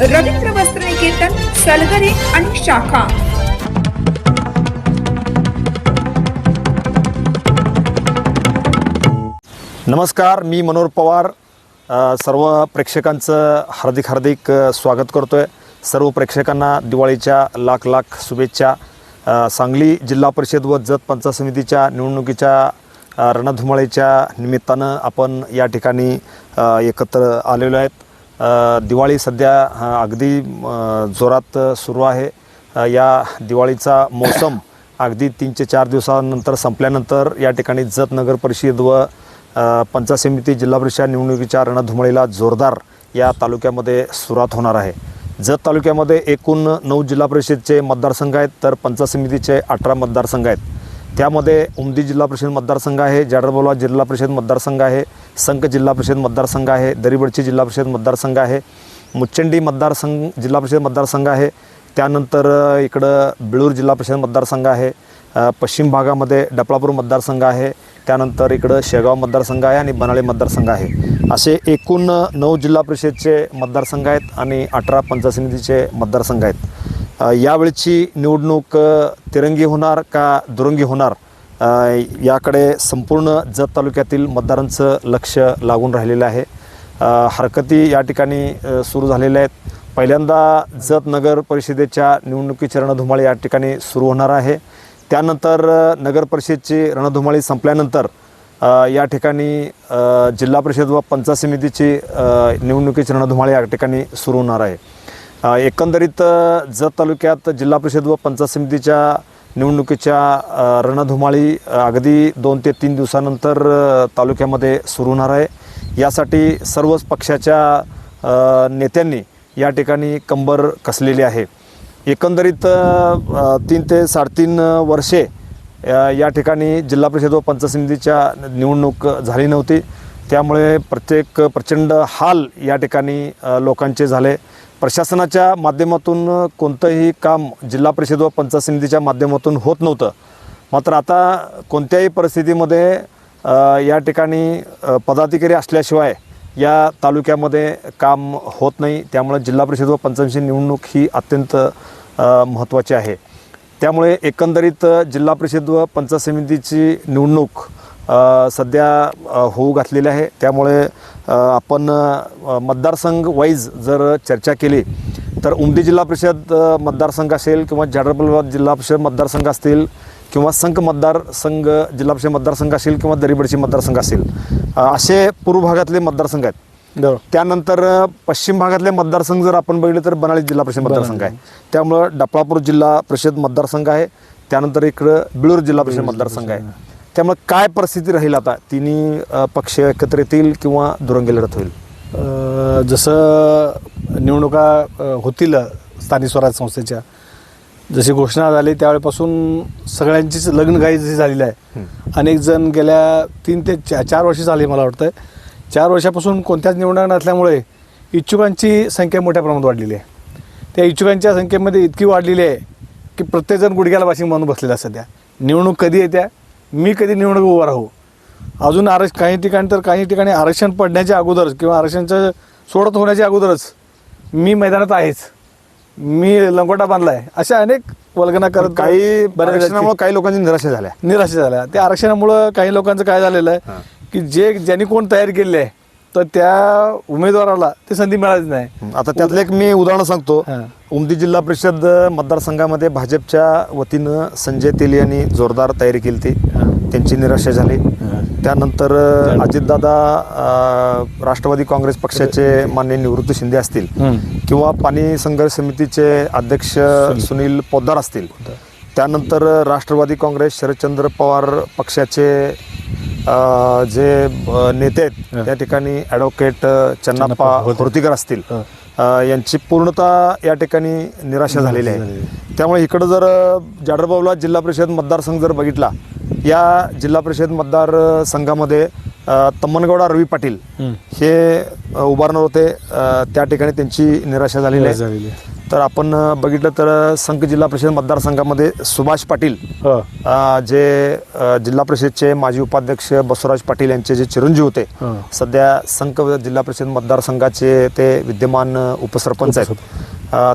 रवींद्र वस्त्र निकेतन सलगरे आणि शाखा. नमस्कार मी मनोहर पवार. सर्व प्रेक्षकांचं हार्दिक हार्दिक स्वागत करतो आहे सर्व प्रेक्षकांना दिवाळीच्या लाख लाख शुभेच्छा. सांगली जिल्हा परिषद व जत पंचायत समितीच्या निवडणुकीच्या रणधुमाळीच्या निमित्तानं आपण या ठिकाणी एकत्र आलेलो आहेत. दिवाळी सध्या अगदी जोरात सुरू आहे. या दिवाळीचा मोसम अगदी तीन ते चार दिवसानंतर संपल्यानंतर या ठिकाणी जत नगर परिषद व पंचायत समिती जिल्हा परिषद निवडणुकीच्या रणधुमळीला जोरदार या तालुक्यामध्ये सुरुवात होणार आहे. जत तालुक्यामध्ये एकूण नऊ जिल्हा परिषदचे मतदारसंघ आहेत तर पंचायत समितीचे अठरा मतदारसंघ आहेत. त्यामध्ये उमदी जिल्हा परिषद मतदारसंघ आहे जाडरबोला जिल्हा परिषद मतदारसंघ आहे संक जिल्हा परिषद मतदारसंघ आहे दरीबडची जिल्हा परिषद मतदारसंघ आहे मुच्चंडी मतदारसंघ जिल्हा परिषद मतदारसंघ आहे त्यानंतर इकडं बिळूर जिल्हा परिषद मतदारसंघ आहे पश्चिम भागामध्ये डपळापूर मतदारसंघ आहे त्यानंतर इकडं शेगाव मतदारसंघ आहे आणि बनाळे मतदारसंघ आहे. असे एकूण नऊ जिल्हा परिषदचे मतदारसंघ आहेत आणि अठरा पंचायत समितीचे मतदारसंघ आहेत. यावेळची निवडणूक तिरंगी होणार का दुरंगी होणार? याकडे संपूर्ण जत तालुक्यातील मतदारांचं लक्ष लागून राहिलेलं आहे. हरकती या ठिकाणी सुरू झालेल्या आहेत. पहिल्यांदा जत नगर परिषदेच्या निवडणुकीची रणधुमाळी या ठिकाणी सुरू होणार आहे. त्यानंतर नगर परिषदची रणधुमाळी संपल्यानंतर या ठिकाणी जिल्हा परिषद व पंचायत समितीची निवडणुकीची रणधुमाळी या ठिकाणी सुरू होणार आहे. एकंदरीत जत तालुक्यात जिल्हा परिषद व पंचायत समितीच्या निवडणुकीच्या रणधुमाळी अगदी दोन ते तीन दिवसानंतर तालुक्यामध्ये सुरू होणार आहे. यासाठी सर्वच पक्षाच्या नेत्यांनी या ठिकाणी कंबर कसलेली आहे. एकंदरीत तीन ते साडेतीन वर्षे या ठिकाणी जिल्हा परिषद व पंचायत समितीच्या निवडणूक झाली नव्हती. त्यामुळे प्रत्येक प्रचंड हाल या ठिकाणी लोकांचे झाले. प्रशासनाच्या माध्यमातून कोणतंही काम जिल्हा परिषद व पंचायत समितीच्या माध्यमातून होत नव्हतं. मात्र आता कोणत्याही परिस्थितीमध्ये या ठिकाणी पदाधिकारी असल्याशिवाय या तालुक्यामध्ये काम होत नाही. त्यामुळे जिल्हा परिषद व पंचमशी निवडणूक ही अत्यंत महत्त्वाची आहे. त्यामुळे एकंदरीत जिल्हा परिषद व पंचायत समितीची निवडणूक सध्या होऊ घातलेली आहे. त्यामुळे आपण मतदारसंघ वाईज जर चर्चा केली तर उमदी जिल्हा परिषद मतदारसंघ असेल किंवा जाडरबल जिल्हा परिषद मतदारसंघ असतील किंवा संघ मतदारसंघ जिल्हा परिषद मतदारसंघ असेल किंवा दरीबडची मतदारसंघ असेल असे पूर्व भागातले मतदारसंघ आहेत. त्यानंतर पश्चिम भागातले मतदारसंघ जर आपण बघितले तर बनाळी जिल्हा परिषद मतदारसंघ आहे. त्यामुळं डपळापूर जिल्हा परिषद मतदारसंघ आहे. त्यानंतर इकडं बिळूर जिल्हा परिषद मतदारसंघ आहे. त्यामुळे काय परिस्थिती राहील आता? तिन्ही पक्ष एकत्र येतील किंवा दुरंगी लढत होईल? जसं निवडणुका होतील स्थानिक स्वराज्य संस्थेच्या जशी घोषणा झाली त्यावेळेपासून सगळ्यांचीच लग्नघाई जशी झालेली आहे. अनेक जण गेल्या तीन ते चा चार वर्ष झाली मला वाटतं चार वर्षापासून कोणत्याच निवडणुका नसल्यामुळे इच्छुकांची संख्या मोठ्या प्रमाणात वाढलेली आहे. त्या इच्छुकांच्या संख्येमध्ये इतकी वाढलेली आहे की प्रत्येकजण गुडघ्याला वाशिंग मानून बसलेला सध्या. निवडणूक कधी येत्या? मी कधी निवडणूक उभा राहू? अजून आरक्ष काही ठिकाणी तर काही ठिकाणी आरक्षण पडण्याच्या अगोदरच किंवा आरक्षणचं सोडत होण्याच्या अगोदरच मी मैदानात आहेच. मी लंगोटा बांधलाय. अशा अनेक वल्गना करत काही आरक्षणामुळे काही लोकांची निराशा झाल्या. निराशा झाल्या. त्या आरक्षणामुळं काही लोकांचं काय झालेलं आहे की जे ज्यांनी कोण तयार केले आहे तर त्या उमेदवाराला ते संधी मिळालीच नाही. आता त्यातलं एक मी उदाहरण सांगतो. उमदी जिल्हा परिषद मतदारसंघामध्ये भाजपच्या वतीनं संजय तेली यांनी जोरदार तयारी केली ती त्यांची निराशा झाली. त्यानंतर अजितदादा राष्ट्रवादी काँग्रेस पक्षाचे मान्य निवृत्त शिंदे असतील किंवा पाणी संघर्ष समितीचे अध्यक्ष सुनील. पोद्दार असतील. त्यानंतर राष्ट्रवादी काँग्रेस शरदचंद्र पवार पक्षाचे जे नेते आहेत त्या ठिकाणी ॲडव्होकेट चन्नाप्पा. होर्तीकर असतील. यांची पूर्णतः या ठिकाणी निराशा झालेली आहे. त्यामुळे इकडं जर जाडरबावला जिल्हा परिषद मतदारसंघ जर बघितला या जिल्हा परिषद मतदार संघामध्ये तम्मनगौडा रवी पाटील. हे उभारणार होते. त्या ठिकाणी त्यांची निराशा झालेली आहे. तर आपण बघितलं तर संघ जिल्हा परिषद मतदारसंघामध्ये सुभाष पाटील जे जिल्हा परिषदचे माजी उपाध्यक्ष बसवराज पाटील यांचे जे चिरंजीव होते. सध्या संघ जिल्हा परिषद मतदारसंघाचे ते विद्यमान उपसरपंच आहेत.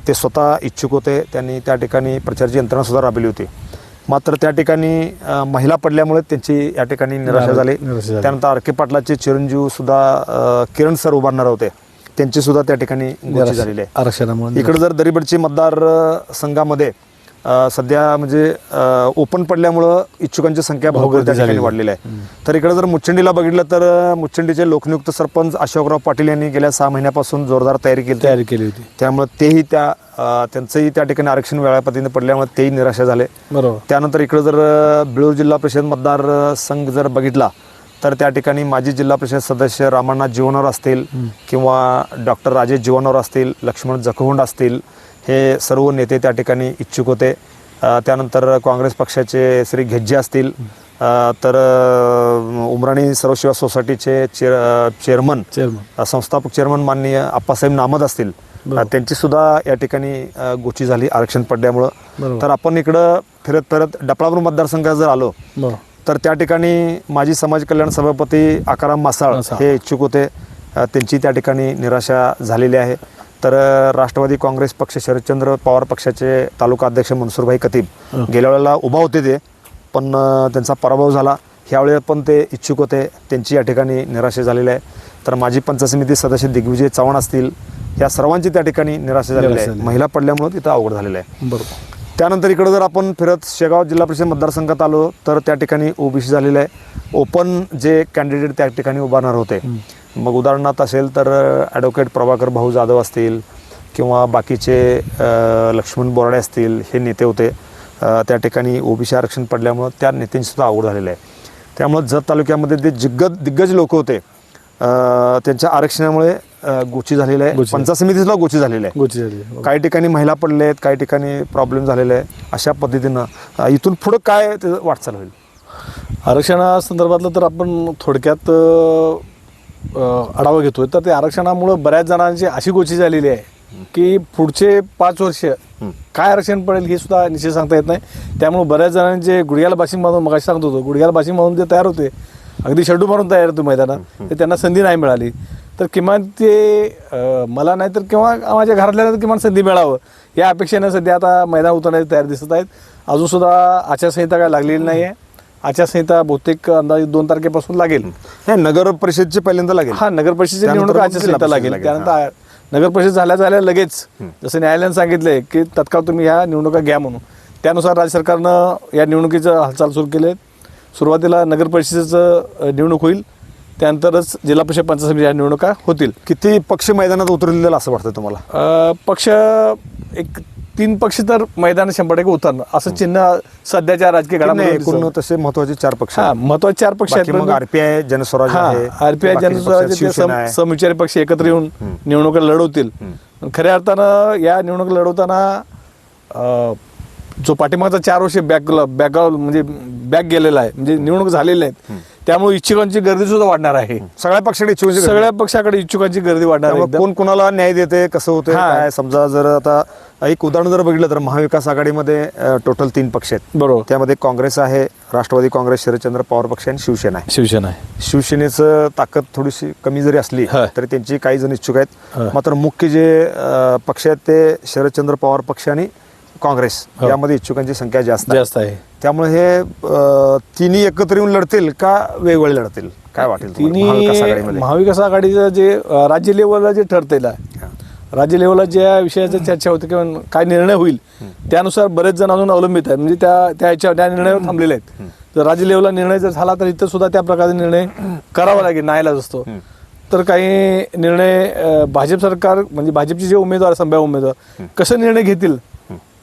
ते स्वतः इच्छुक होते. त्यांनी त्या ठिकाणी प्रचाराची यंत्रणा सुद्धा राबवली होती. मात्र त्या ठिकाणी अ, महिला पडल्यामुळे त्यांची या ठिकाणी निराशा झाली निराशा झाली. त्यानंतर आर के पाटलाचे चिरंजीव सुद्धा अ, किरण सर उभारणार होते. त्यांची सुद्धा त्या ठिकाणी झालेली आहे. आरक्षणामुळे इकडे जर दरीबडची मतदार अ, संघामध्ये सध्या म्हणजे ओपन पडल्यामुळं इच्छुकांची संख्या भरपूर त्या ठिकाणी. वाढलेली आहे. तर इकडे जर मुच्छंडीला बघितलं तर मुच्छंडीचे लोकनियुक्त सरपंच अशोकराव पाटील यांनी गेल्या सहा महिन्यापासून जोरदार तयारी केली तयारी केली होती. त्यामुळे तेही त्या त्यांचंही त्या ठिकाणी आरक्षण वेळापद्धतीने पडल्यामुळे तेही निराशा झाले. बरोबर. त्यानंतर इकडं जर बिळूर जिल्हा परिषद मतदार संघ जर बघितला तर त्या ठिकाणी माजी जिल्हा परिषद सदस्य रामण्णा जीवनवर असतील किंवा डॉक्टर राजेश जीवनवर असतील लक्ष्मण जखहुंड असतील हे सर्व नेते त्या ठिकाणी इच्छुक होते. त्यानंतर काँग्रेस पक्षाचे श्री घेज्जे असतील. तर उमराणी सर्वसेवा सोसायटीचे चेअर चेअरमन संस्थापक चेअरमन माननीय आप्पासाहेब नामद असतील. त्यांची सुद्धा या ठिकाणी गोची झाली आरक्षण पडल्यामुळं. तर आपण इकडं फिरत फिरत डपळापूर मतदारसंघात जर आलो तर त्या ठिकाणी माजी समाज कल्याण सभापती आकाराम मासाळ. हे इच्छुक होते. त्यांची त्या ठिकाणी निराशा झालेली आहे. तर राष्ट्रवादी काँग्रेस पक्ष शरदचंद्र पवार पक्षाचे तालुका अध्यक्ष मनसूरभाई कतीब. गेल्या वेळेला उभा होते ते पण त्यांचा पराभव झाला. ह्यावेळी पण ते इच्छुक होते. त्यांची या ठिकाणी निराशा झालेली आहे. तर माजी पंचायत समिती सदस्य दिग्विजय चव्हाण असतील या सर्वांची त्या ठिकाणी निराशा झालेली आहे. महिला पडल्यामुळे तिथं अवघड झालेलं आहे. बरोबर. त्यानंतर इकडं जर आपण फिरत शेगाव जिल्हा परिषद मतदारसंघात आलो तर त्या ठिकाणी ओबीसी झालेलं आहे. ओपन जे कॅन्डिडेट त्या ठिकाणी उभारणार होते. मग उदाहरणार्थ असेल तर ॲडव्होकेट प्रभाकर भाऊ जाधव असतील किंवा बाकीचे लक्ष्मण बोराडे असतील हे नेते होते. त्या ठिकाणी ओबीसी आरक्षण पडल्यामुळं त्या नेत्यांची सुद्धा आवड झालेलं आहे. त्यामुळं जत तालुक्यामध्ये जे दिग्गज दिग्गज लोक होते त्यांच्या आरक्षणामुळे गोची झालेलं आहे. गोची. पंचायत समितीला गोची झालेलं आहे. गोची झाली. काही ठिकाणी महिला पडले आहेत काही ठिकाणी प्रॉब्लेम झालेले आहे अशा पद्धतीनं अ, इथून पुढं काय त्याचं वाटचाल होईल? आरक्षणासंदर्भातलं तर आपण थोडक्यात अ, आढावा घेतोय. तर ते आरक्षणामुळं बऱ्याच जणांची अशी गोची झालेली आहे की पुढचे पाच वर्ष काय आरक्षण पडेल हे सुद्धा निश्चित सांगता येत नाही. त्यामुळे बऱ्याच जणांचे गुडघ्याला बाशिंग मग सांगतो होतो गुडघ्याला बाशिंग बांधून ते तयार होते अगदी शेड्यू मारून तयार होते मैदानात तर त्यांना संधी नाही मिळाली. तर किमान ते अ, मला नाही तर किंवा माझ्या घरातल्या तर किमान संधी मिळावं. या अपेक्षेनं सध्या आता मैदान उतरण्याची तयार दिसत आहेत. अजून सुद्धा आचारसंहिता काय लागलेली नाही आहे आचारसंहिता बहुतेक अंदाजे दोन तारखेपासून लागेल. नाही नगर परिषदचे पहिल्यांदा लागेल. हा नगर परिषदेची त्यानंतर निवडणूक मग आचारसंहिता जिल्हा लागेल. परिषद त्यानंतर आ- नगर परिषद झाल्या झाल्या लगेच जसं न्यायालयानं सांगितलंय की तत्काळ तुम्ही ह्या निवडणुका घ्या म्हणून. त्यानुसार राज्य सरकारनं या निवडणुकीचं हालचाल सुरू केले सुरुवातीला नगर परिषदेचं अ, निवडणूक होईल. त्यानंतरच जिल्हा परिषद पंचायत समिती या निवडणुका होतील. किती पक्ष मैदानात उतरलेलं असं वाटतं तुम्हाला? पक्ष एक तीन पक्ष तर मैदान शंभर टक्के उतरणार. असं चिन्ह सध्याच्या राजकीय घडामोडी एकूण तसे महत्त्वाचे चार पक्ष हा आहेत. महत्त्वाचे चार पक्ष बाकी मग आरपीआय जनस्वराज आरपीआय आहे. समविचारी पक्ष एकत्र येऊन निवडणुका लढवतील. खऱ्या अर्थानं या निवडणूक लढवताना जो पाठीमागचा चार वर्ष बॅक बॅक म्हणजे बॅक गेलेला आहे म्हणजे निवडणूक झालेल्या आहेत त्यामुळे इच्छुकांची गर्दी सुद्धा वाढणार आहे सगळ्या पक्षाकडे इच्छुकांची गर्दी. सगळ्या पक्षाकडे इच्छुकांची गर्दी वाढणार आहे. कोण कोणाला न्याय देते कसं होतं. काय समजा जर आता एक उदाहरण जर बघितलं तर महाविकास आघाडीमध्ये टोटल तीन पक्ष आहेत बरोबर त्यामध्ये काँग्रेस आहे राष्ट्रवादी काँग्रेस शरदचंद्र पवार पक्ष आणि शिवसेना आहे शिवसेना आहे शिवसेनेचं ताकद थोडीशी कमी जरी असली. तरी त्यांची काही जण इच्छुक. आहेत मात्र मुख्य जे पक्ष आहेत ते शरदचंद्र पवार पक्ष आणि काँग्रेस हो. यामध्ये इच्छुकांची संख्या जास्त जास्त आहे त्यामुळे हे तिन्ही एकत्र येऊन लढतील का वेगवेगळे लढतील? काय वाटेल तिन्ही महाविकास आघाडीचं जे राज्य लेवलला जे ठरतेलं आहे राज्य लेवलला ज्या विषयाची चर्चा होते किंवा काय निर्णय होईल त्यानुसार बरेच जण अजून अवलंबित आहेत. म्हणजे त्या त्या याच्या त्या निर्णयावर थांबलेले आहेत. जर राज्य लेवलला निर्णय जर झाला तर इथं सुद्धा त्या प्रकारचे निर्णय करावा लागेल नाहीलाच असतो. तर काही निर्णय भाजप सरकार म्हणजे भाजपचे जे उमेदवार संभाव्य उमेदवार कसं निर्णय घेतील?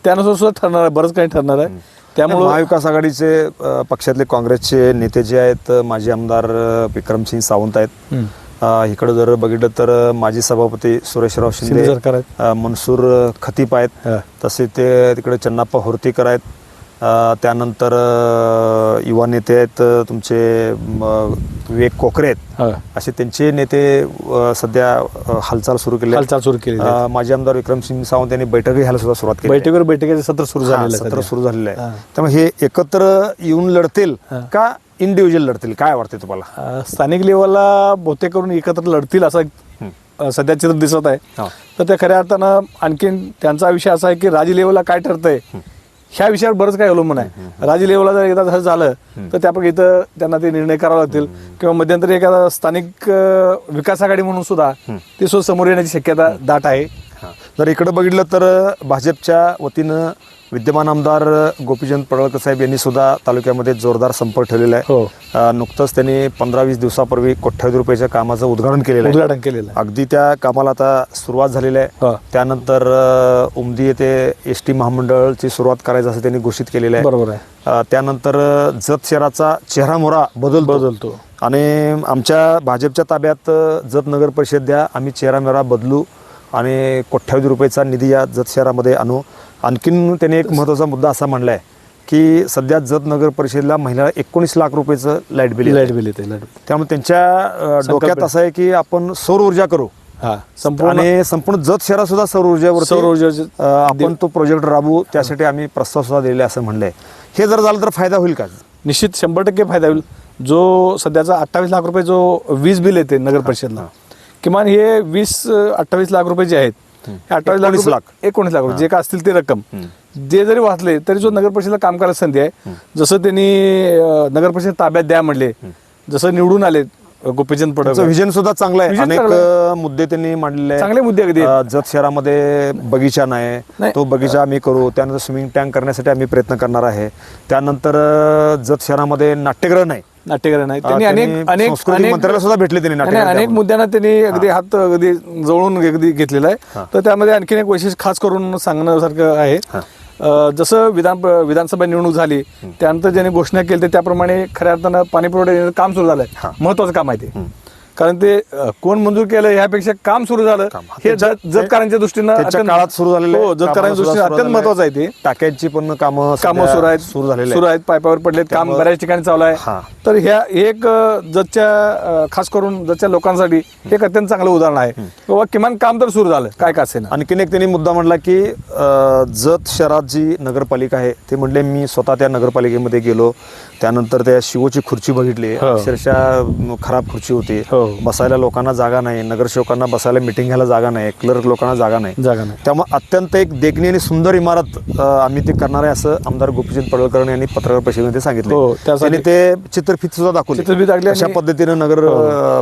त्यानुसार सुद्धा ठरणार आहे. बरंच काही ठरणार आहे. त्यामुळं महाविकास आघाडीचे अ, पक्षातले काँग्रेसचे नेते जे आहेत अ, माजी आमदार अ, विक्रमसिंग सावंत आहेत. अ, इकडं जर बघितलं तर माजी सभापती सुरेशराव शिंदे शिंदे सरकार आहेत. अ, मनसूर खतीप आहेत हा. तसे ते तिकडे चन्नाप्पा होर्तीकर आहेत त्यानंतर युवा नेते आहेत तुमचे विवेक कोकरे आहेत हा. असे त्यांचे नेते सध्या हालचाल सुरू केली. हालचाल सुरू. अ, माजी आमदार विक्रमसिंग सावंत यांनी बैठक घ्यायला सुद्धा सुरुवात केली. बैठकीवर बैठकीचे सत्र सुरू झालेलं आहे सत्र. सुरू झालेलं. आहे त्यामुळे हे एकत्र येऊन लढतील. का इंडिव्हिज्युअल लढतील काय वाटते तुम्हाला स्थानिक लेवलला बहुतेक करून एकत्र लढतील असं सध्या चित्र दिसत आहे. तर त्या खऱ्या अर्थानं आणखीन त्यांचा विषय असा आहे की राज्य लेवलला काय ठरतंय ह्या विषयावर बरंच काही अवलंबून आहे. राज्य लेवलला जर एकदा तसं झालं तर त्यापैकी इथं त्यांना ते निर्णय करावे लागतील. किंवा मध्यंतरी एखादा स्थानिक विकास आघाडी म्हणून सुद्धा ते सुद्धा समोर येण्याची शक्यता दाट आहे. जर इकडे बघितलं तर भाजपच्या वतीनं विद्यमान आमदार गोपीचंद पडळकर साहेब यांनी सुद्धा तालुक्यामध्ये जोरदार संपर्क ठेवलेला आहे. हो. नुकतंच त्यांनी पंधरा वीस दिवसापूर्वी कोट्यावधी रुपयाच्या कामाचं उद्घाटन केलेलं आहे. उद्घाटन केलेलं आहे. अगदी त्या कामाला आता सुरुवात झालेली आहे. हा. त्यानंतर उमदी येथे एस टी महामंडळची सुरुवात करायचं असं त्यांनी घोषित केलेलं आहे. बरोबर आहे. त्यानंतर जत शहराचा चेहरामोहरा बदलतो. बदलतो. आणि आमच्या भाजपच्या ताब्यात जत नगर परिषद द्या आम्ही चेहरामोहरा बदलू. आणि कोट्यावधी रुपयाचा निधी या जत शहरामध्ये आणू. आणखीन त्यांनी एक महत्त्वाचा मुद्दा असा मांडला आहे की सध्या जत नगर परिषदेला महिन्याला एकोणीस लाख रुपयाचं लाइट बिल. लाइट बिल येते लाइट त्यामुळे त्यांच्या डोक्यात असं आहे की आपण सौर ऊर्जा करू. हा संपूर्ण आणि संपूर्ण जत शहरात सुद्धा सौर ऊर्जेवर सौर ऊर्जेचे- आपण तो प्रोजेक्ट राबवू. त्यासाठी आम्ही प्रस्ताव सुद्धा दिलेले असं म्हणलंय. हे जर झालं तर फायदा होईल का? निश्चित शंभर टक्के फायदा होईल. जो सध्याचा अठ्ठावीस लाख रुपये जो वीज बिल येते नगर परिषदला किमान हे वीस अठ्ठावीस लाख रुपये जे आहेत हे अठ्ठावीस लाख लाख. एकोणीस लाख रुपये. जे काय असतील ते रक्कम. जे जरी वाचले तरी जो नगर परिषदेला काम करायला संधी आहे जसं त्यांनी नगर परिषद ताब्यात द्या म्हणले जसं निवडून आले गोपीचंद पडळकर व्हिजन सुद्धा चांगलं आहे. अनेक मुद्दे त्यांनी मांडलेले. चांगले मुद्दे अगदी. जत शहरामध्ये बगीचा नाही. तो बगीचा आम्ही करू. त्यानंतर स्विमिंग टँक करण्यासाठी आम्ही प्रयत्न करणार आहे. त्यानंतर जत शहरामध्ये नाट्यगृह नाही. नाट्यकर नाही. त्यांनी अनेक अनेक मंत्र्याला सुद्धा भेटले त्यांनी अनेक. मुद्द्यांना त्यांनी अगदी हात अगदी जवळून अगदी घेतलेला आहे. तर त्यामध्ये आणखीन एक वैशिष्ट्य खास करून सांगण्यासारखं आहे. जसं विधान विधानसभा निवडणूक झाली त्यानंतर ज्यांनी घोषणा केली त्याप्रमाणे खऱ्या अर्थानं पाणी पुरवठा काम सुरू झालंय. महत्वाचं काम आहे ते. कारण ते अं, कोण मंजूर केलं ह्यापेक्षा काम सुरू झालं. काम. हे जत- जतकरांच्या दृष्टीनं त्याच्या अत्यंत- काळात सुरू झालेलं हो जतकरांच्या दृष्टीने अत्यंत महत्वाचं आहे ते. टाक्यांची पण कामं कामं सध्या सुरू आहेत. सुरू झालेले सुरू आहेत पायपावर पडलेत काम त्यामुळं- बऱ्याच ठिकाणी चालू हा. आहे तर ह्या हे एक अ, जतच्या अ, खास करून जतच्या लोकांसाठी हे एक अत्यंत चांगलं उदाहरण आहे. बाबा किमान काम तर सुरू झालं. काय का असेना आणखीन एक त्यांनी मुद्दा म्हणला की अ, जत शहरात जी नगरपालिका आहे. ते म्हणले मी स्वतः त्या नगरपालिकेमध्ये गेलो. त्यानंतर त्या शिवोची खुर्ची बघितली. हो. अक्षरशः खराब खुर्ची होती. हो. बसायला लोकांना जागा नाही. नगरसेवकांना बसायला मिटिंग घ्यायला जागा नाही. क्लर्क लोकांना जागा नाही. जागा नाही. त्यामुळे अत्यंत एक देखणी आणि सुंदर इमारत आम्ही ते करणार आहे असं आमदार गोपीचंद पडळकर यांनी पत्रकार परिषदेमध्ये सांगितले. हो, त्यासाठी- त्यांनी ते चित्रफित सुद्धा दाखवली. अशा पद्धतीनं नगर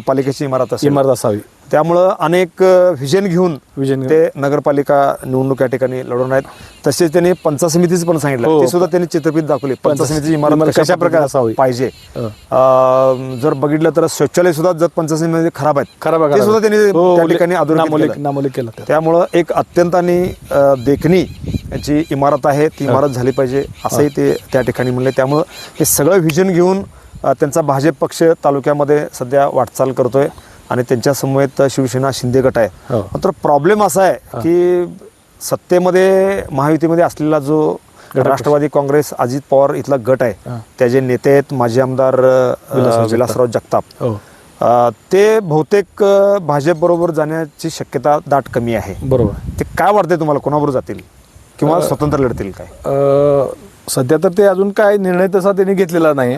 पालिकेची इमारत इमारत असावी. त्यामुळं अनेक व्हिजन घेऊन घेऊन. ते नगरपालिका निवडणूक या ठिकाणी लढवून आहेत तसेच त्यांनी पंचायत समितीचं पण सांगितलं हो. ते सुद्धा त्यांनी चित्रफित दाखवली पंचायत समितीची इमारत इमारत कशा प्रकारे असावी. पाहिजे हो. अं, जर बघितलं तर शौचालय सुद्धा जत पंचायत समितीमध्ये खराब आहेत खराब आहे, ते सुद्धा आहे. त्यांनी हो, त्या ठिकाणी अधोरेखित नामोल्लेख केलं. नामोल्लेख केला त्यात. त्यामुळं एक अत्यंत आणि अं, देखणी याची इमारत आहे ती इमारत झाली पाहिजे असंही ते त्या ठिकाणी म्हणले त्यामुळं हे सगळं व्हिजन घेऊन अं, त्यांचा भाजप पक्ष तालुक्यामध्ये सध्या वाटचाल करतोय आणि त्यांच्या समवेत शिवसेना शिंदे गट आहे. हो. मात्र प्रॉब्लेम असा आहे की सत्तेमध्ये महायुतीमध्ये असलेला जो राष्ट्रवादी काँग्रेस अजित पवार इथला गट आहे. त्याचे नेते आहेत माजी आमदार विलासराव जगताप. हो. ते बहुतेक भाजप बरोबर जाण्याची शक्यता दाट कमी आहे. बरोबर. ते काय वाटते तुम्हाला? कोणाबरोबर जातील? किंवा स्वतंत्र लढतील काय? सध्या तर ते अजून काय निर्णय तसा त्यांनी घेतलेला नाही.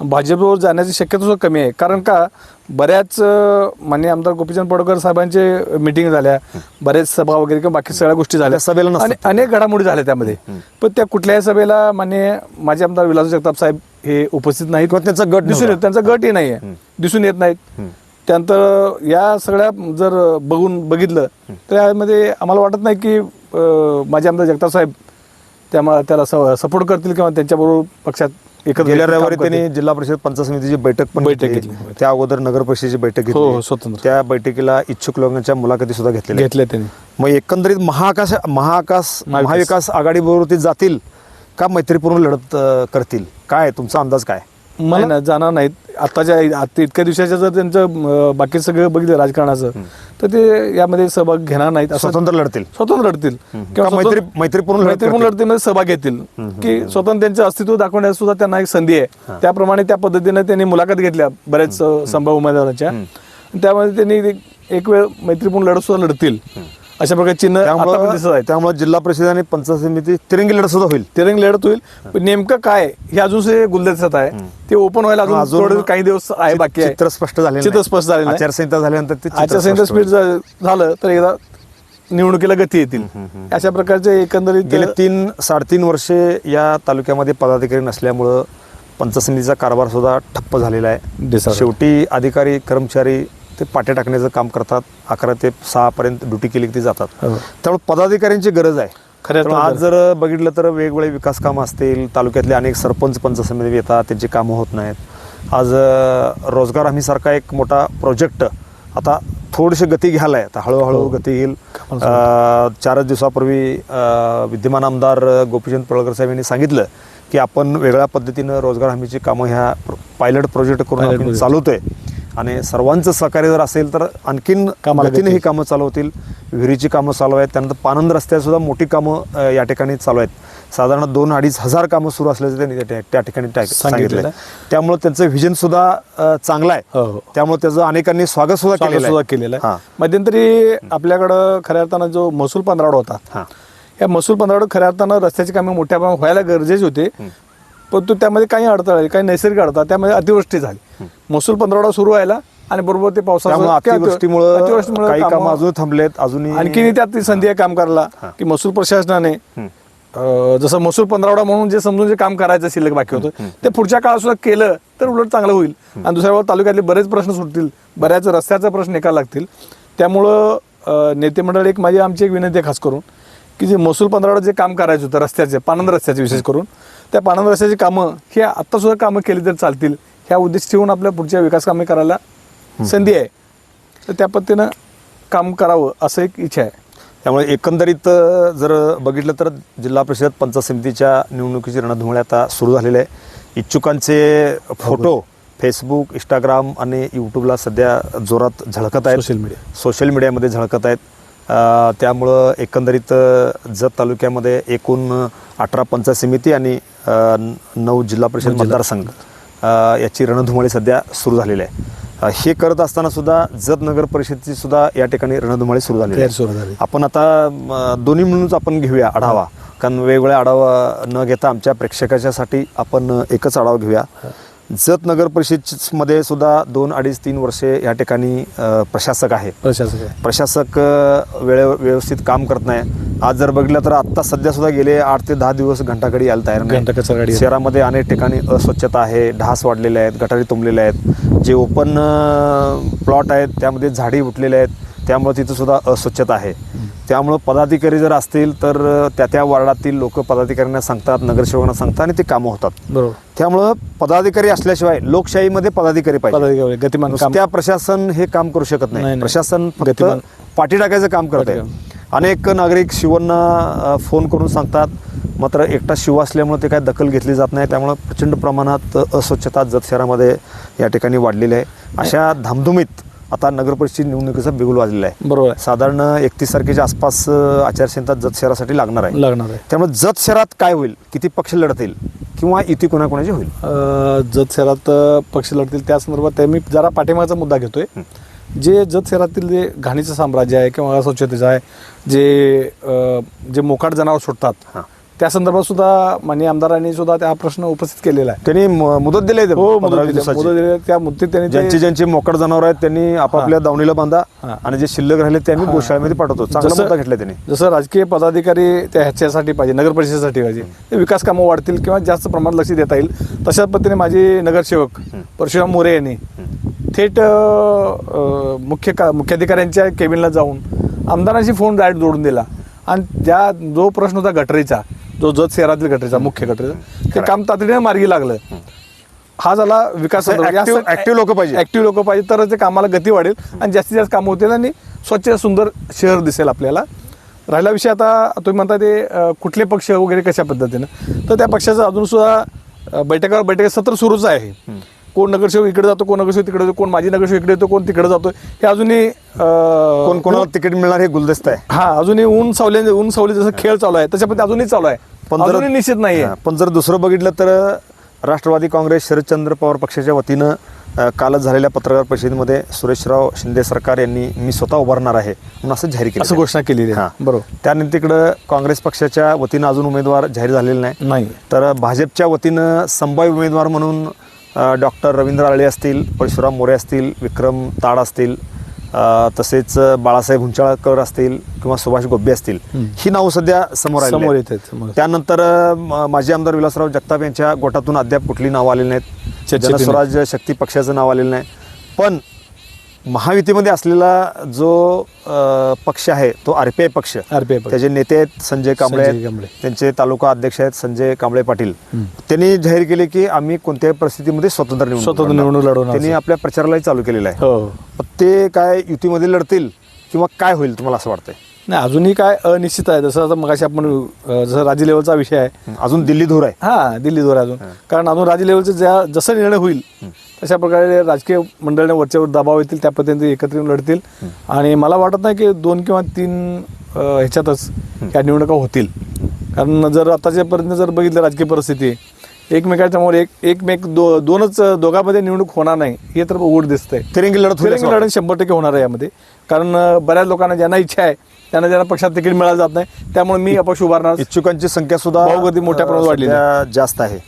भाजपवर जाण्याची शक्यता सुद्धा कमी आहे. कारण का बऱ्याच माननीय आमदार गोपीचंद पडळकर साहेबांचे मिटिंग झाल्या बऱ्याच सभा वगैरे किंवा बाकी सगळ्या गोष्टी झाल्या. त्या सभेला. आणि अनेक घडामोडी झाल्या त्यामध्ये. पण त्या कुठल्याही सभेला मान्य माजी आमदार विलास जगताप साहेब हे उपस्थित नाहीत. किंवा त्यांचा गट दिसून. येत त्यांचा गटही नाही आहे दिसून येत नाहीत. त्यानंतर या सगळ्या जर बघून बघितलं तर यामध्ये आम्हाला वाटत नाही की माझे आमदार जगताप साहेब त्यामुळे त्याला सपोर्ट करतील किंवा त्यांच्याबरोबर पक्षात एकत्र गेल्या रविवारी. त्यांनी जिल्हा परिषद पंचायत समितीची बैठक पण बैठक घेतली घेतली. त्या अगोदर नगर परिषदेची बैठक हो, हो, घेतली स्वतंत्र. त्या बैठकीला इच्छुक लोकांच्या मुलाखती सुद्धा घेतलेल्या आहेत. घेतले त्यांनी मग एकंदरीत महाआकाश महाआकाश महाविकास. महाविकास आघाडीबरोबर ते जातील का मैत्रीपूर्ण लढत अं, करतील काय तुमचा अंदाज काय मला ना जाणार नाहीत आताच्या आता इतक्या दिवसाच्या जर त्यांचं अं, बाकी सगळं बघितलं राजकारणाचं तर ते यामध्ये सहभाग घेणार नाहीत असं स्वतंत्र लढतील. स्वतंत्र लढतील. का स्वतंत्र- मैत्री- मैत्रीपूर्ण मैत्रीपूर्ण? लढतीमध्ये सहभाग घेतील. की स्वतंत्र त्यांचं अस्तित्व दाखवण्यास सुद्धा त्यांना एक संधी आहे. त्याप्रमाणे त्या पद्धतीने त्यांनी मुलाखत घेतल्या बऱ्याच संभाव्य उमेदवारांच्या. त्यामध्ये त्यांनी एक वेळ मैत्रीपूर्ण लढत सुद्धा लढतील. अशा प्रकारे चिन्ह दिसत आहे त्यामुळे जिल्हा परिषद आणि पंचायत समिती तिरंगी लढत सुद्धा होईल. तिरंग लढत होईल. पण नेमकं काय हे अजून से गुलदस्त्यात आहे ते ओपन व्हायला अजून अजून काही दिवस आहे बाकी चित्र स्पष्ट झाले चित्र स्पष्ट नाही. आचारसंहिता झाल्यानंतर आचारसंहिता स्पीड झालं तर एकदा निवडणुकीला गती येतील. अशा प्रकारचे एकंदरीत गेले तीन साडेतीन वर्षे या तालुक्यामध्ये पदाधिकारी नसल्यामुळं पंचायत समितीचा कारभार सुद्धा ठप्प झालेला आहे. शेवटी अधिकारी कर्मचारी ते पाट्या टाकण्याचं काम करतात. अकरा ते सहा पर्यंत ड्युटी केली की ते जातात. हो. त्यामुळे पदाधिकाऱ्यांची गरज आहे. त्यामुळे आज जर बघितलं तर वेगवेगळे विकास कामं असतील. तालुक्यातले अनेक सरपंच पंचायत समिती येतात. त्यांची कामं होत नाहीत. आज रोजगार हमीसारखा एक मोठा प्रोजेक्ट आता थोडीशी गती घ्यायला आहे. आता हळूहळू हो. गती अं, चारच दिवसापूर्वी विद्यमान आमदार गोपीचंद पडळकर साहेब यांनी सांगितलं की आपण वेगळ्या पद्धतीनं रोजगार हमीची कामं ह्या पायलट प्रोजेक्ट करून. चालवतोय. आणि सर्वांचं सहकार्य जर असेल तर आणखीन कामाला. ही कामं चालू होतील. विहिरीची कामं चालू आहेत. त्यानंतर पानंद रस्त्यात सुद्धा मोठी कामं या ठिकाणी चालू आहेत. साधारण दोन अडीच हजार कामं सुरू असल्याचं त्यांनी त्या- ठिकाणी सांगितलं. त्यामुळे त्यांचं व्हिजन सुद्धा चांगलं हो, आहे. हो. त्यामुळे त्याचं अनेकांनी स्वागत सुद्धा स्वागत केलेलं आहे. हां. मध्यंतरी आपल्याकडं खऱ्या अर्थानं जो महसूल पंधरावडा होता हां. या महसूल पंधरावडा खऱ्या अर्थानं रस्त्याची कामे मोठ्या प्रमाणात व्हायला गरजेचे होते. परंतु त्यामध्ये काही अडथळे आले, काही नैसर्गिक अडथळा त्यामध्ये अतिवृष्टी झाली. महसूल पंधरावडा सुरू व्हायला आणि बरोबर ते पावसामुळे कामं- अजून थांबलेत अजूनही आणखी त्यात संधी काम करायला की महसूल प्रशासनाने जसं महसूल पंधरावडा म्हणून जे समजून जे काम करायचं शिल्लक बाकी होतं ते पुढच्या काळात सुद्धा केलं तर उलट चांगलं होईल. आणि दुसऱ्या बाजूला तालुक्यातले बरेच प्रश्न सुटतील बऱ्याच रस्त्याचा प्रश्न निकाल लागतील. त्यामुळं नेते मंडळ एक माझी आमची एक विनंती आहे खास करून की जे महसूल पंधरावडा जे काम करायचं होतं रस्त्याचे पानंद रस्त्याचे विशेष करून त्या पानंद रस्त्याची कामं ही आत्ता सुद्धा कामं केली तर चालतील. ह्या उद्देश ठेवून आपल्या पुढच्या विकास कामे करायला संधी आहे. तर त्या पद्धतीनं काम करावं असं एक इच्छा आहे. त्यामुळे एकंदरीत जर बघितलं तर जिल्हा परिषद पंचायत समितीच्या निवडणुकीची रणधुमाळी आता सुरू झालेली आहे. इच्छुकांचे फोटो फेसबुक इंस्टाग्राम आणि यूट्यूबला सध्या जोरात झळकत आहेत. Social media. सोशल मीडियामध्ये झळकत आहेत. त्यामुळं एकंदरीत जत तालुक्यामध्ये एकूण अठरा पंचायत समिती आणि नऊ जिल्हा परिषद मतदारसंघ याची रणधुमाळी सध्या सुरू झालेली आहे. हे करत असताना सुद्धा जत नगर परिषदची सुद्धा या ठिकाणी रणधुमाळी सुरू आहे. झाली. आपण आता दोन्ही मिळूनच आपण घेऊया आढावा कारण वेगवेगळ्या आढावा न घेता आमच्या प्रेक्षकाच्यासाठी आपण एकच आढावा घेऊया. जत नगर परिषदमध्ये सुद्धा दोन अडीच तीन वर्षे या ठिकाणी प्रशासक आहे. प्रशासक प्रशासक वेळे व्यवस्थित काम करत नाही. आज जर बघितलं तर आत्ता सध्या सुद्धा गेले आठ ते दहा दिवस घंटागाडी यायला तयार नाही. शहरामध्ये अनेक ठिकाणी अस्वच्छता आहे ढास वाढलेले आहेत गटारी तुंबलेले आहेत. जे ओपन प्लॉट आहेत त्यामध्ये झाडी उठलेले आहेत त्यामुळे तिथं सुद्धा अस्वच्छता आहे. त्यामुळं पदाधिकारी जर असतील तर त्या त्या वार्डातील लोक पदाधिकाऱ्यांना सांगतात नगरसेवकांना सांगतात आणि ते कामं होतात. बरोबर. त्यामुळं पदाधिकारी असल्याशिवाय लोकशाहीमध्ये पदाधिकारी पाहिजे. पदाधिकारी गतिमान नुसत्या प्रशासन हे काम करू शकत नाही. प्रशासन. पाठी टाकायचं काम करत आहे अनेक नागरिक शिवांना फोन करून सांगतात मात्र एकटा शिव असल्यामुळे ते काय दखल घेतली जात नाही. त्यामुळे प्रचंड प्रमाणात अस्वच्छता जत शहरामध्ये या ठिकाणी वाढलेली आहे. अशा धामधुमीत आता नगर परिषद निवडणुकीचा बिगुल वाजलेला आहे. बरोबर आहे. साधारण एकतीस तारखेच्या आसपास आचारसंहिता जत शहरासाठी लागणार आहे. लागणार आहे. त्यामुळे जत शहरात काय होईल? किती पक्ष लढतील? किंवा युती कोणाकोणाची होईल? जत शहरात पक्ष लढतील त्या संदर्भात मी जरा पाठिंबाचा मुद्दा घेतोय. जे जत शहरातील जे घाणीचं साम्राज्य आहे किंवा अस्वच्छतेचं आहे जे जे मोकाट जनावर सुटतात हां. त्या संदर्भात सुद्धा माननीय आमदारांनी सुद्धा हा प्रश्न उपस्थित केलेला आहे. त्यांनी म- मुदत दिली आहे हो मुदत दिली- दिवसाची. मुदत दिली- त्या मुदतीत त्यांनी ते- ज्यांची ज्यांची मोकड जनावर आहेत त्यांनी आपापल्या दावणीला बांधा. आणि जे शिल्लक राहिले ते आम्ही गोशाळेमध्ये पाठवतो. चांगला जसं- मुद्दा घेतला त्यांनी. जसं राजकीय पदाधिकारी त्या ह्याच्यासाठी पाहिजे नगर परिषदेसाठी पाहिजे. ते विकास कामं वाढतील किंवा जास्त प्रमाणात लक्ष देता येईल. तशाच पद्धतीने माझे नगरसेवक परशुराम मोरे यांनी थेट अं, अं, मुख्य का मुख्याधिकाऱ्यांच्या केबिनला जाऊन आमदारांशी फोन डायरेक्ट जोडून दिला. आणि ज्या जो प्रश्न होता गटरीचा जो जत शहरातील गटरीचा मुख्य गटरीचा ते काम तातडीने मार्गी लागलं हा. झाला विकास active लोकं पाहिजे. ऍक्टिव्ह लोक पाहिजे तरच ते कामाला गती वाढेल आणि जास्तीत जास्त कामं होतील आणि स्वच्छ सुंदर शहर दिसेल आपल्याला. राहिला विषय आता तुम्ही म्हणता ते कुठले पक्ष वगैरे कशा पद्धतीनं? तर त्या पक्षाचं अजून सुद्धा बैठकावर बैठक सत्र सुरूच आहे. कोण नगरसेवक इकडे जातो कोण नगरसेवक तिकडे जातो कोण माजी नगरसेवक इकडे येतो कोण तिकडे जातो हे अजूनही कोण कोणाला तिकीट मिळणार हे गुलदस्त आहे. हा अजूनही ऊन सावले ऊन सावली जसं खेळ चालू आहे तशा अजूनही चालू आहे. पण जर- अजूनही निश्चित नाही पण जर दुसरं बघितलं तर राष्ट्रवादी काँग्रेस शरदचंद्र पवार पक्षाच्या वतीनं कालच झालेल्या पत्रकार परिषदेमध्ये सुरेशराव शिंदे सरकार यांनी मी स्वतः उभारणार आहे म्हणून असं जाहीर केलं असं घोषणा केलेली हा. बरोबर. त्यानंतर इकडं काँग्रेस पक्षाच्या वतीनं अजून उमेदवार जाहीर झालेले नाही. नाही. तर भाजपच्या वतीनं संभाव्य उमेदवार म्हणून डॉक्टर रवींद्र आळे असतील परशुराम मोरे असतील विक्रम ताड असतील तसेच बाळासाहेब हुंचाळकर असतील किंवा सुभाष गोब्बे असतील ही नावं सध्या समोर समोर आहेत. येत आहेत. त्यानंतर माजी आमदार विलासराव जगताप यांच्या गोटातून अद्याप कुठली नावं आलेली नाहीत जनस्वराज्य शक्ती पक्षाचं नाव आलेलं नाही पण महायुतीमध्ये असलेला जो अ, पक्ष आहे तो आर पी आय पक्ष पक्ष. त्याचे नेते आहेत संजय कांबळे संजय आहेत. कांबळे. त्यांचे तालुका अध्यक्ष आहेत संजय कांबळे पाटील त्यांनी जाहीर केले की आम्ही कोणत्याही परिस्थितीमध्ये स्वतंत्र निवडणूक स्वतंत्र लढणार. निवडणूक लढवणार त्यांनी. आपल्या प्रचारालाही चालू केलेला आहे हो पण ते काय युतीमध्ये लढतील किंवा काय होईल तुम्हाला असं वाटतंय नाही अजूनही काय अनिश्चित आहे. जसं आता मगाशी आपण जसं राज्य लेवलचा विषय आहे. अजून दिल्ली धूर आहे. हा दिल्ली दौरा अजून. कारण अजून राज्य लेवलचे ज्या जसं निर्णय होईल तशा प्रकारे राजकीय मंडळाने वरच्यावर दबाव येतील त्या पद्धतीने एकत्र येऊन लढतील. आणि मला वाटत नाही की दोन किंवा तीन ह्याच्यातच या निवडणुका होतील. कारण जर आताच्यापर्यंत जर बघितलं राजकीय परिस्थिती एकमेकाच्या समोर एक एकमेक दो दोनच दोघांमध्ये निवडणूक होणार नाही हे तर उघड दिसतंय. तिरंगी लढत तिरंगी लढत शंभर टक्के होणार आहे यामध्ये. कारण बऱ्याच लोकांना ज्यांना इच्छा आहे त्यांना ज्यांना पक्षात तिकीट मिळालं जात नाही त्यामुळे मी अपक्ष उभारणार. इच्छुकांची संख्या सुद्धा बहुगती मोठ्या प्रमाणात सध्या जास्त आहे.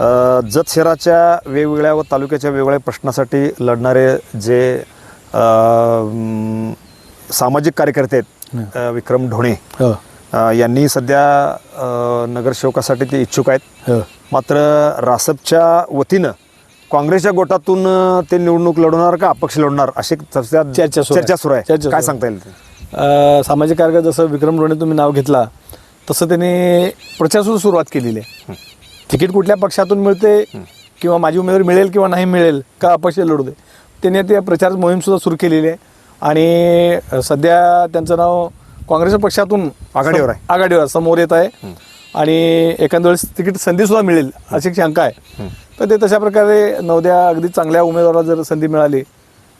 अ, जत शहराच्या वेगवेगळ्या व तालुक्याच्या वेगवेगळ्या प्रश्नासाठी लढणारे जे सामाजिक कार्यकर्ते आहेत अ, विक्रम ढोणे हो. यांनी सध्या नगरसेवकासाठी ते इच्छुक आहेत. हो. मात्र रासपच्या वतीनं काँग्रेसच्या गोटातून ते निवडणूक लढवणार का अपक्ष लढणार अशी चर्चा सुरू आहे. चर्चा सुरू आहे. चर्चा सुरू काय. सांगता येईल सामाजिक कार्यकर्ते जसं विक्रम रोणे तुम्ही नाव घेतला तसं त्यांनी प्रचार सुद्धा सुरुवात केलेली आहे. तिकीट कुठल्या पक्षातून मिळते किंवा माझी उमेदवारी मिळेल किंवा नाही मिळेल का अपक्ष लढू दे त्यांनी ते प्रचार मोहीम सुद्धा सुरू केलेली आहे. आणि सध्या त्यांचं नाव काँग्रेस पक्षातून आघाडीवर आहे. आघाडीवर समोर येत आहे. आणि एखाद्या वेळेस तिकीट संधी सुद्धा मिळेल अशी शंका आहे. तर ते तशा प्रकारे नवद्या अगदी चांगल्या उमेदवाराला जर संधी मिळाली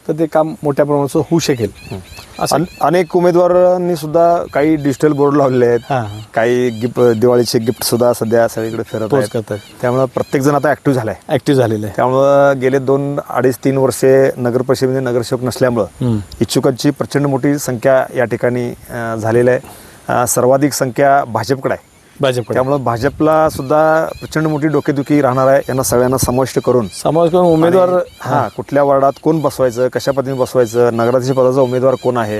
तर ते काम मोठ्या प्रमाणात होऊ शकेल. असं अन- अनेक उमेदवारांनी सुद्धा काही डिजिटल बोर्ड लावलेले आहेत. हां. काही गिफ्ट दिवाळीचे गिफ्ट सुद्धा सध्या सगळीकडे फिरत पोच आहेत. करतात. त्यामुळे प्रत्येक जण आता ऍक्टिव्ह झालाय. ऍक्टिव्ह झालेलं आहे. त्यामुळं गेले दोन अडीच तीन वर्षे नगर परिषदेमध्ये नगरसेवक नसल्यामुळं. इच्छुकांची प्रचंड मोठी संख्या या ठिकाणी अं, झालेली आहे. अं, सर्वाधिक संख्या भाजपकडे आहे. भाजपकडे त्यामुळं भाजपला सुद्धा प्रचंड मोठी डोकेदुखी राहणार आहे यांना सगळ्यांना समाविष्ट करून. समाज करून उमेदवार हा कुठल्या वार्डात कोण बसवायचं कशा पद्धतीने बसवायचं नगराध्यक्ष पदाचा उमेदवार कोण आहे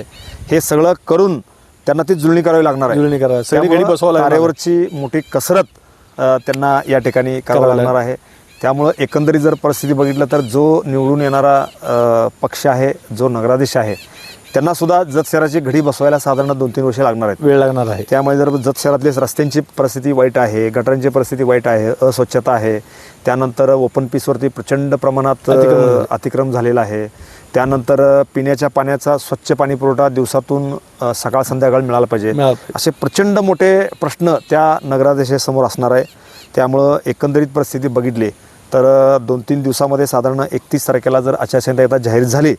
हे सगळं करून त्यांना ती जुळणी करावी लागणार आहे. जुळणी करावी. सगळी लागणार. कार्यावरची मोठी कसरत त्यांना या ठिकाणी करावं लागणार. आहे. त्यामुळं एकंदरीत जर परिस्थिती बघितलं तर जो निवडून येणारा पक्ष आहे जो नगराधीश आहे त्यांना सुद्धा जत शहराची घडी बसवायला साधारण दोन तीन वर्षे लागणार आहेत. वेळ लागणार आहे. त्यामुळे जर जत शहरातले रस्त्यांची परिस्थिती वाईट आहे गटारांची परिस्थिती वाईट आहे अस्वच्छता आहे त्यानंतर ओपन पीसवरती प्रचंड प्रमाणात. अतिक्रम झालेला आहे. त्यानंतर पिण्याच्या पाण्याचा स्वच्छ पाणी पुरवठा दिवसातून सकाळ संध्याकाळ मिळाला पाहिजे. मिळाला पाहिजे. असे प्रचंड मोठे प्रश्न त्या नगराध्यक्षासमोर असणार आहे. त्यामुळं एकंदरीत परिस्थिती बघितली तर दोन तीन दिवसामध्ये साधारण एकतीस तारखेला जर आचारसंहिता एकदा जाहीर झाली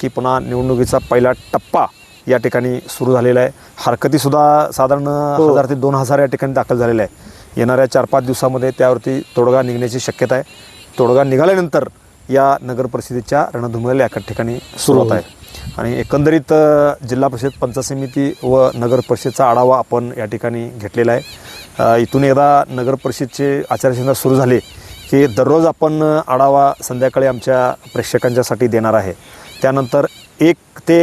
की पुन्हा निवडणुकीचा पहिला टप्पा या ठिकाणी सुरू झालेला आहे. हरकतीसुद्धा साधारण हो. हजार ते दोन हजार या ठिकाणी दाखल झालेला आहे. येणाऱ्या चार पाच दिवसामध्ये त्यावरती तोडगा निघण्याची शक्यता आहे. तोडगा निघाल्यानंतर या नगर परिषदेच्या रणधुमाळीला एका ठिकाणी सुरू होत आहे आणि एकंदरीत जिल्हा परिषद पंचायत समिती व नगर परिषदचा आढावा आपण या ठिकाणी घेतलेला आहे. इथून एकदा नगर परिषदचे आचारसंहिता सुरू झाली की दररोज आपण आढावा संध्याकाळी आमच्या प्रेक्षकांच्यासाठी देणार आहे. त्यानंतर एक ते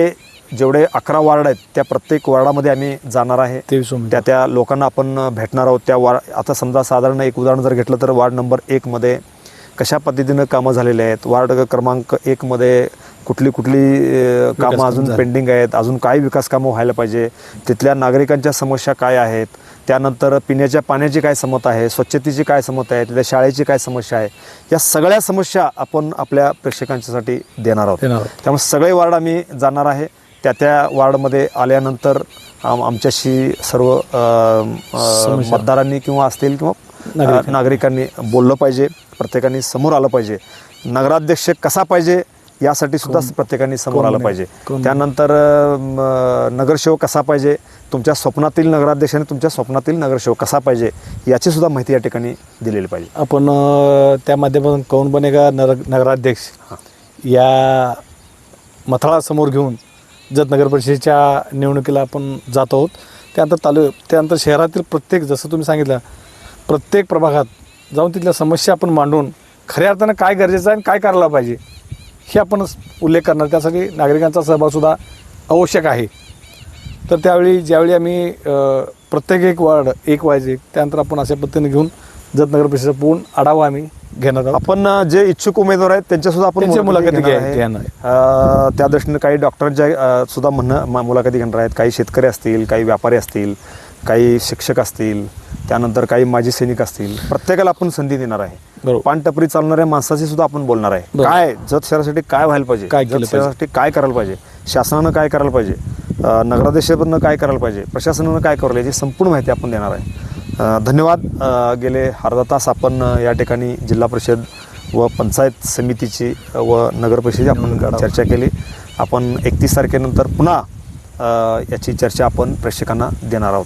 जेवढे अकरा वार्ड आहेत त्या प्रत्येक वार्डामध्ये आम्ही जाणार आहे. त्या त्या लोकांना आपण भेटणार आहोत. त्या वार्ड आता समजा साधारण एक उदाहरण जर घेतलं तर वार्ड नंबर एकमध्ये कशा पद्धतीनं कामं झालेली आहेत? वार्ड क्रमांक एकमध्ये कुठली कुठली कामं अजून. पेंडिंग आहेत? अजून काय विकास कामं व्हायला पाहिजे? तिथल्या नागरिकांच्या समस्या काय आहेत? त्यानंतर पिण्याच्या पाण्याची काय समत आहे स्वच्छतेची काय समत आहे तिथल्या शाळेची काय समस्या आहे या सगळ्या समस्या आपण आपल्या प्रेक्षकांच्यासाठी देणार आहोत. त्यामुळे सगळे वार्ड आम्ही जाणार आहे त्या त्या वार्डमध्ये आल्यानंतर आम आमच्याशी सर्व. मतदारांनी किंवा असतील किंवा नागरिकांनी. नागरिकांनी बोललं पाहिजे प्रत्येकाने समोर आलं पाहिजे नगराध्यक्ष कसा पाहिजे यासाठी सुद्धा प्रत्येकाने समोर आलं. पाहिजे. त्यानंतर नगरसेवक कसा पाहिजे? तुमच्या स्वप्नातील नगराध्यक्ष आणि तुमच्या स्वप्नातील नगरसेवक कसा पाहिजे? याची सुद्धा माहिती या ठिकाणी दिलेली पाहिजे. आपण त्या माध्यमातून कौन बनेगा नगर नगराध्यक्ष? या मथळासमोर घेऊन जत नगर परिषदेच्या निवडणुकीला आपण जात आहोत. त्यानंतर तालु त्यानंतर शहरातील प्रत्येक जसं तुम्ही सांगितलं प्रत्येक प्रभागात जाऊन तिथल्या समस्या आपण मांडून खऱ्या अर्थानं काय गरजेचं आहे आणि काय करायला पाहिजे? हे आपण उल्लेख करणार. त्यासाठी नागरिकांचा सहभागसुद्धा आवश्यक आहे. तर त्यावेळी ज्यावेळी आम्ही प्रत्येक एक वार्ड एक वायज त्यानंतर आपण अशा पद्धतीने घेऊन जत नगर परिषदेचा पूर्ण आढावा आम्ही घेणार आहोत. आपण जे इच्छुक उमेदवार आहेत त्यांच्या सुद्धा आपण मुलाखती घेणार त्या दृष्टीने काही डॉक्टरांच्या सुद्धा म्हणणं मुलाखती घेणार आहेत. काही शेतकरी असतील काही व्यापारी असतील. काही शिक्षक असतील त्यानंतर काही माजी सैनिक असतील प्रत्येकाला आपण संधी देणार आहे. पानटपरी चालणाऱ्या माणसाची सुद्धा आपण बोलणार आहे. काय? जत शहरासाठी काय व्हायला पाहिजे? काय जत? शहरासाठी काय करायला पाहिजे? शासनानं काय करायला पाहिजे? नगराध्यक्षानं काय करायला पाहिजे? प्रशासनानं काय करायला याची संपूर्ण माहिती आपण देणार आहे. धन्यवाद. गेले अर्धा तास आपण या ठिकाणी जिल्हा परिषद व पंचायत समितीची व नगर परिषदेची आपण चर्चा केली. आपण एकतीस तारखेनंतर पुन्हा याची चर्चा आपण प्रेक्षकांना देणार आहोत.